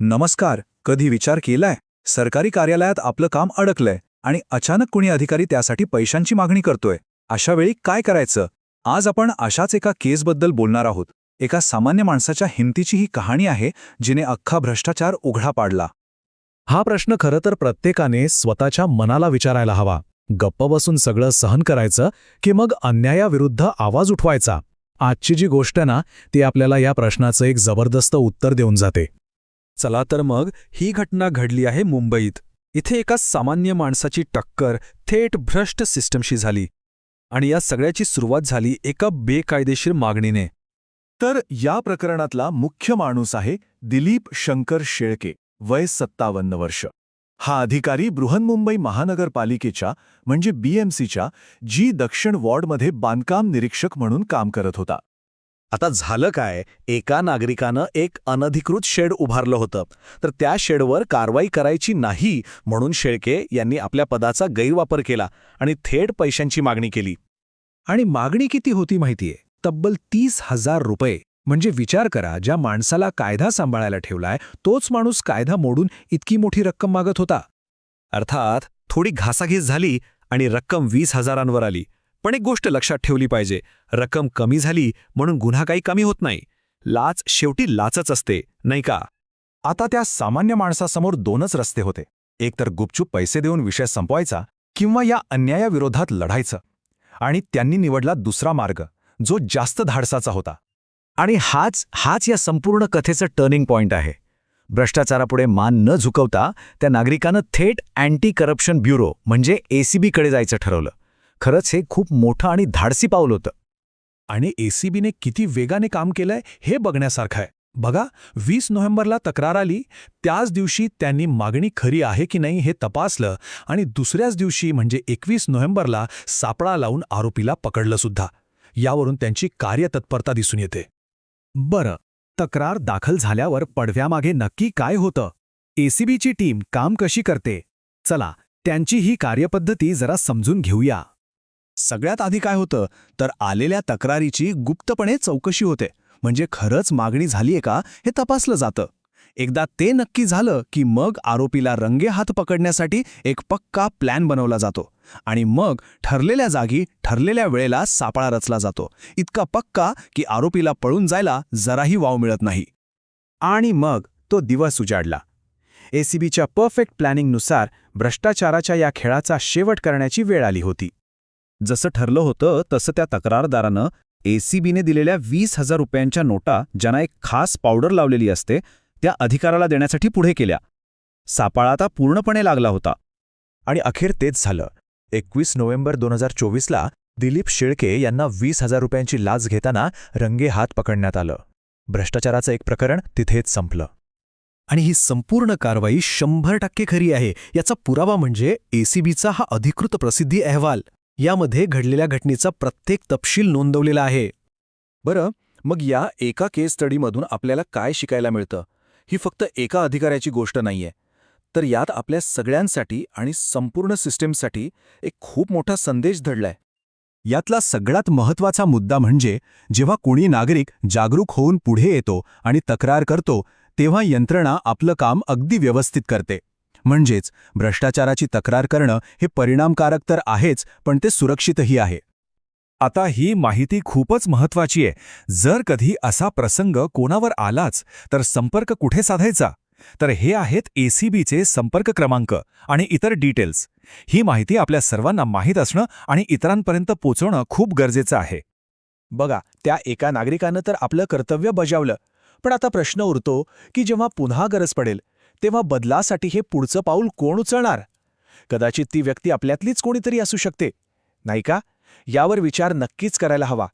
नमस्कार कधी विचार केलाय? सरकारी कार्यालयात आपलं काम अडकलंय आणि अचानक कुणी अधिकारी त्यासाठी पैशांची मागणी करतोय. अशा वेळी काय करायचं? आज आपण अशाच एका केसबद्दल बोलणार आहोत. एका सामान्य माणसाच्या हिमतीची ही कहाणी आहे जिने अख्खा भ्रष्टाचार उघडा पाडला. हा प्रश्न खरं तर प्रत्येकाने स्वतःच्या मनाला विचारायला हवा. गप्प बसून सगळं सहन करायचं की मग अन्यायाविरुद्ध आवाज उठवायचा? आजची जी गोष्ट ना ती आपल्याला या प्रश्नाचं एक जबरदस्त उत्तर देऊन जाते. चला तर मग ही घटना घडली आहे मुंबईत. इथे एका सामान्य माणसाची टक्कर थेट भ्रष्ट सिस्टमशी झाली. आणि या सगळ्याची सुरुवात झाली एका बेकायदेशीर मागणीने. तर या प्रकरणातला मुख्य माणूस आहे दिलीप शंकर शेळके वय सत्तावन्न वर्ष. हा अधिकारी बृहन्मुंबई महानगरपालिकेच्या म्हणजे बीएमसीच्या जी दक्षिण वॉर्डमध्ये बांधकाम निरीक्षक म्हणून काम करत होता. आता झालं काय? एका नागरिकानं एक अनधिकृत शेड उभारलं होतं. तर त्या शेडवर कारवाई करायची नाही म्हणून शेळके यांनी आपल्या पदाचा गैरवापर केला आणि थेट पैशांची मागणी केली. आणि मागणी किती होती माहितीये? तब्बल तीस हजार रुपये. म्हणजे विचार करा ज्या माणसाला कायदा सांभाळायला ठेवलाय तोच माणूस कायदा मोडून इतकी मोठी रक्कम मागत होता. अर्थात थोडी घासाघीस झाली आणि रक्कम वीस हजारांवर आली. पण एक गोष्ट लक्षात ठेवली पाहिजे. रक्कम कमी झाली म्हणून गुन्हा काही कमी होत नाही. लाच शेवटी लाचच असते नाही का? आता त्या सामान्य माणसासमोर दोनच रस्ते होते. एकतर गुपचूप पैसे देऊन विषय संपवायचा किंवा या अन्यायाविरोधात लढायचं. आणि त्यांनी निवडला दुसरा मार्ग जो जास्त धाडसाचा होता. आणि हाच हाच या संपूर्ण कथेचं टर्निंग पॉइंट आहे. भ्रष्टाचारापुढे मान न झुकवता त्या नागरिकानं थेट अँटी करप्शन ब्युरो म्हणजे एसीबीकडे जायचं ठरवलं. खरंच हे खूप मोठं आणि धाडसी पाऊल होतं. आणि एसीबीने किती वेगाने काम केलंय हे बघण्यासारखं आहे. बघा वीस नोव्हेंबरला तक्रार आली त्याच दिवशी त्यांनी मागणी खरी आहे की नाही हे तपासलं आणि दुसऱ्याच दिवशी म्हणजे एकवीस नोव्हेंबरला सापळा लावून आरोपीला पकडलं सुद्धा. यावरून त्यांची कार्यतत्परता दिसून येते. बरं तक्रार दाखल झाल्यावर पडव्यामागे नक्की काय होतं? एसीबीची टीम काम कशी करते? चला त्यांची ही कार्यपद्धती जरा समजून घेऊया. सगळ्यात आधी काय होतं तर आलेल्या तक्रारीची गुप्तपणे चौकशी होते. म्हणजे खरंच मागणी झालीये का हे तपासलं जातं. एकदा ते नक्की झालं की मग आरोपीला रंगे हात पकडण्यासाठी एक पक्का प्लॅन बनवला जातो. आणि मग ठरलेल्या जागी ठरलेल्या वेळेला सापळा रचला जातो. इतका पक्का की आरोपीला पळून जायला जराही वाव मिळत नाही. आणि मग तो दिवस उजाडला. एसीबीच्या परफेक्ट प्लॅनिंगनुसार भ्रष्टाचाराच्या या खेळाचा शेवट करण्याची वेळ आली होती. जसं ठरलं होतं तसं त्या तक्रारदारानं एसीबीने दिलेल्या वीस हजार रुपयांच्या नोटा ज्यांना एक खास पावडर लावलेली असते त्या अधिकाराला देण्यासाठी पुढे केल्या. सापाळा आता पूर्णपणे लागला होता. आणि अखेर तेच झालं. एकवीस नोव्हेंबर दोन हजार चोवीसला दिलीप शेळके यांना वीस हजार रुपयांची लाच घेताना रंगे हात पकडण्यात आलं. भ्रष्टाचाराचं एक प्रकरण तिथेच संपलं. आणि ही संपूर्ण कारवाई शंभर टक्के खरी आहे याचा पुरावा म्हणजे एसीबीचा हा अधिकृत प्रसिद्धी अहवाल. यामध्ये घडलेल्या घटनेचा प्रत्येक तपशील नोंदवलेला आहे. बरं मग या एका केस स्टडीमधून आपल्याला काय शिकायला मिळतं? ही फक्त एका अधिकाऱ्याची गोष्ट नाहीये. तर यात आपल्या सगळ्यांसाठी आणि संपूर्ण सिस्टीमसाठी एक खूप मोठा संदेश धडलाय. यातला सगळ्यात महत्त्वाचा मुद्दा म्हणजे जेव्हा कोणी नागरिक जागरूक होऊन पुढे येतो आणि तक्रार करतो तेव्हा यंत्रणा आपलं काम अगदी व्यवस्थित करते. म्हणजेच भ्रष्टाचाराची तक्रार करणं हे परिणामकारक तर आहेच पण ते सुरक्षितही आहे. आता ही माहिती खूपच महत्वाची आहे. जर कधी असा प्रसंग कोणावर आलाच तर संपर्क कुठे साधायचा? तर हे आहेत एसीबीचे संपर्क क्रमांक आणि इतर डिटेल्स. ही माहिती आपल्या सर्वांना माहीत असणं आणि इतरांपर्यंत पोचवणं खूप गरजेचं आहे. बघा त्या एका नागरिकानं तर आपलं कर्तव्य बजावलं. पण आता प्रश्न उरतो की जेव्हा पुन्हा गरज पडेल तेव्हा बदलासाठी हे पुढचं पाऊल कोण उचलणार? कदाचित ती व्यक्ती आपल्यातलीच कोणीतरी असू शकते. नाही का? यावर विचार नक्कीच करायला हवा.